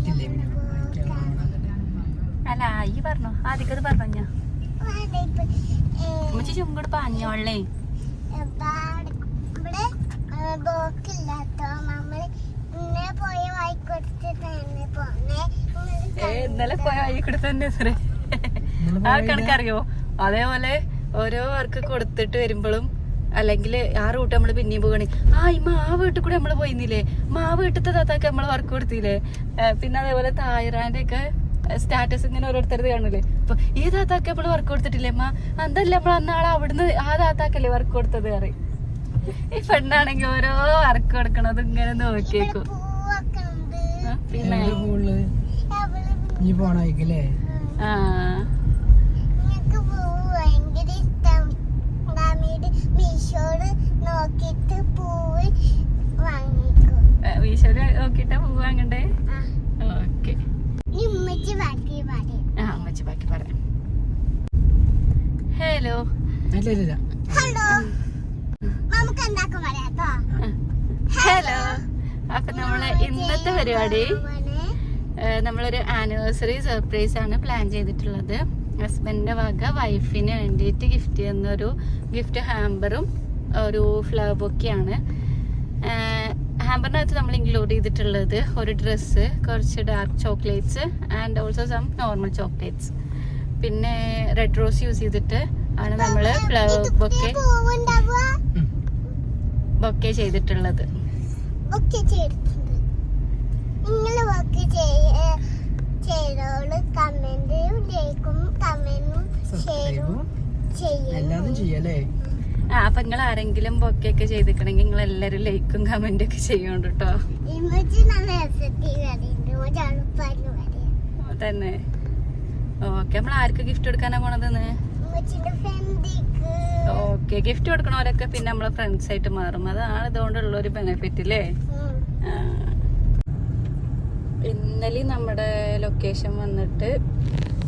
ആയിട്ടില്ലേ? അല്ല ഈ പറഞ്ഞോ ആദ്യക്കത് പറഞ്ഞോ. ഉമ്മച്ചി ചുങ്കട് പാഞ്ഞോളേ ഇന്നലെ പോയ വായിക്കൊടുത്ത് തന്നെ ആ കണക്കറിയോ അതേപോലെ ഓരോ വർക്ക് കൊടുത്തിട്ട് വരുമ്പോഴും അല്ലെങ്കിൽ ആ റൂട്ട് നമ്മൾ പിന്നെയും പോകണേ ആ ഈ ആ വീട്ടിൽ കൂടെ നമ്മൾ പോയിന്നില്ലേ മാവ് ആ വീട്ടിലത്തെ താത്താക്ക് നമ്മൾ വർക്ക് കൊടുത്തില്ലേ? പിന്നെ അതേപോലെ തായറാന്റെ ഒക്കെ സ്റ്റാറ്റസ് ഇങ്ങനെ ഓരോരുത്തരത് കാണൂലേ അപ്പൊ ഈ താത്താക്ക് നമ്മൾ വർക്ക് കൊടുത്തിട്ടില്ലേ? അമ്മ അതല്ല നമ്മൾ അന്നാളെ അവിടുന്ന് ആ താത്താക്കല്ലേ വർക്ക് കൊടുത്തത് പറയും. ഈ പെണ്ണാണെങ്കിൽ ഓരോ വർക്ക് കൊടുക്കണത് ഇങ്ങനെ നോക്കിയേക്കും. പിന്നെ? ആ. നോക്കിട്ടാ ഓക്കെ. ബാക്കി പറയും. ആ അമ്മച്ചി ബാക്കി പറയാം. ഹലോ ഇല്ല ഇല്ല ഇല്ല. ഹലോ നമുക്ക് എന്താക്കും പറയാട്ടോ ഹലോ അപ്പൊ നമ്മളെ ഇന്നത്തെ പരിപാടി നമ്മളൊരു ആനിവേഴ്സറി സർപ്രൈസ് ആണ് പ്ലാൻ ചെയ്തിട്ടുള്ളത്. ഹസ്ബൻഡിന്റെ വക വൈഫിന് വേണ്ടിയിട്ട് ഗിഫ്റ്റ് ചെയ്യുന്ന ഒരു ഗിഫ്റ്റ് ഹാമ്പറും ഒരു ഫ്ലവർ ബൊക്കെയാണ് ഹാമ്പറിനകത്ത് നമ്മൾ ഇൻക്ലൂഡ് ചെയ്തിട്ടുള്ളത് ഒരു ഡ്രസ്സ് കുറച്ച് dark chocolates and also some normal chocolates പിന്നെ റെഡ് റോസ് യൂസ് ചെയ്തിട്ട് ആണ് നമ്മൾ ബൊക്കെ ബൊക്കെ ചെയ്തിട്ടുള്ളത്. എല്ലാതും ചെയ്യണം ചെയ്യല്ലേ? ആ അപ്പൊ നിങ്ങൾ ആരെങ്കിലും ബൊക്കെയൊക്കെ ചെയ്തിക്കണെങ്കിൽ നിങ്ങൾ എല്ലാരും ലൈക്കും കമന്റ് ഒക്കെ ചെയ്യണം കേട്ടോ തന്നെ ഓക്കെ നമ്മൾ ആർക്ക് ഗിഫ്റ്റ് കൊടുക്കാനാ പോണതെന്ന്? ഫ്രണ്ടിക്ക് ഓക്കെ ഗിഫ്റ്റ് കൊടുക്കണവരൊക്കെ പിന്നെ നമ്മളെ ഫ്രണ്ട്സ് ആയിട്ട് മാറും. അതാണ് ഇതുകൊണ്ടുള്ള ഒരു ബെനിഫിറ്റ് അല്ലേ ഇന്നലെ നമ്മുടെ ലൊക്കേഷൻ വന്നിട്ട്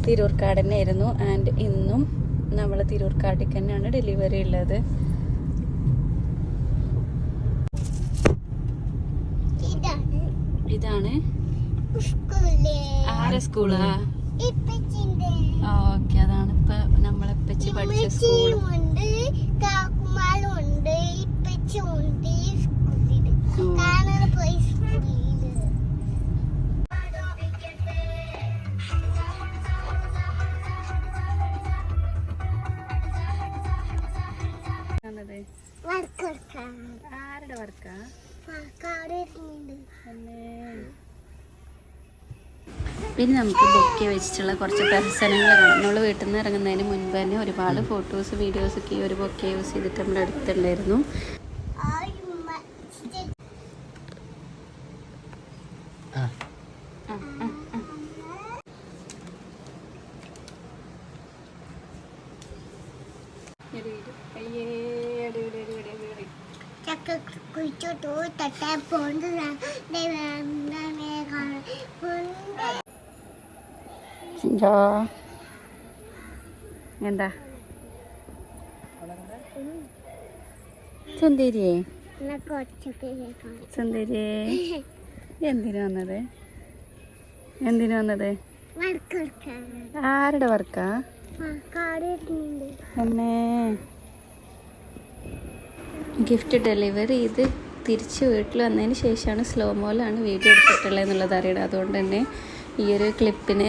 തിരൂർക്കാടനായിരുന്നു. ആൻഡ് ഇന്നും നമ്മൾ തിരൂർക്കാട്ടിൽ തന്നെയാണ് ഡെലിവറി ഉള്ളത്. ഇതാണ് ആരെ സ്കൂളാ? ഓക്കെ അതാണ് ഇപ്പൊ നമ്മളെപ്പച്ച് പഠിച്ച സ്കൂൾ വർക്കെടുക്കാൻ ആരുടെ വർക്കാ? പിന്നെ നമുക്ക് ബൊക്കെ വെച്ചിട്ടുള്ള കുറച്ച് പ്രഹസനങ്ങൾ കാണാം. നമ്മൾ വീട്ടിൽ നിന്ന് ഇറങ്ങുന്നതിന് മുൻപ് തന്നെ ഒരുപാട് ഫോട്ടോസ് വീഡിയോസ് ഒക്കെ ഈ ഒരു ബൊക്കെ യൂസ് ചെയ്തിട്ട് നമ്മൾ എടുത്തിട്ടുണ്ടായിരുന്നു ആ ആ. കുഴിച്ചോട്ടു തട്ട പോണ്ട് എന്താ? കേൾക്കാം സുന്ദരിയേ എന്തിനു വന്നത്? എന്തിനു വന്നത്? ആരുടെ വർക്കാ? അമ്മേ ഗിഫ്റ്റ് ഡെലിവറി ചെയ്ത് തിരിച്ച് വീട്ടിൽ വന്നതിന് ശേഷമാണ് സ്ലോ മോലാണ് വീഡിയോ എടുത്തിട്ടുള്ളത് എന്നുള്ളത് അറിയണം. അതുകൊണ്ട് തന്നെ ഈ ഒരു ക്ലിപ്പിന്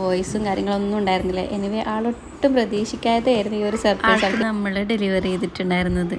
വോയിസും കാര്യങ്ങളൊന്നും ഉണ്ടായിരുന്നില്ല. എനിവേ ആളൊട്ടും പ്രതീക്ഷിക്കാതെയായിരുന്നു ഈ ഒരു സർപ്രൈസ് നമ്മൾ ഡെലിവറി ചെയ്തിട്ടുണ്ടായിരുന്നത്.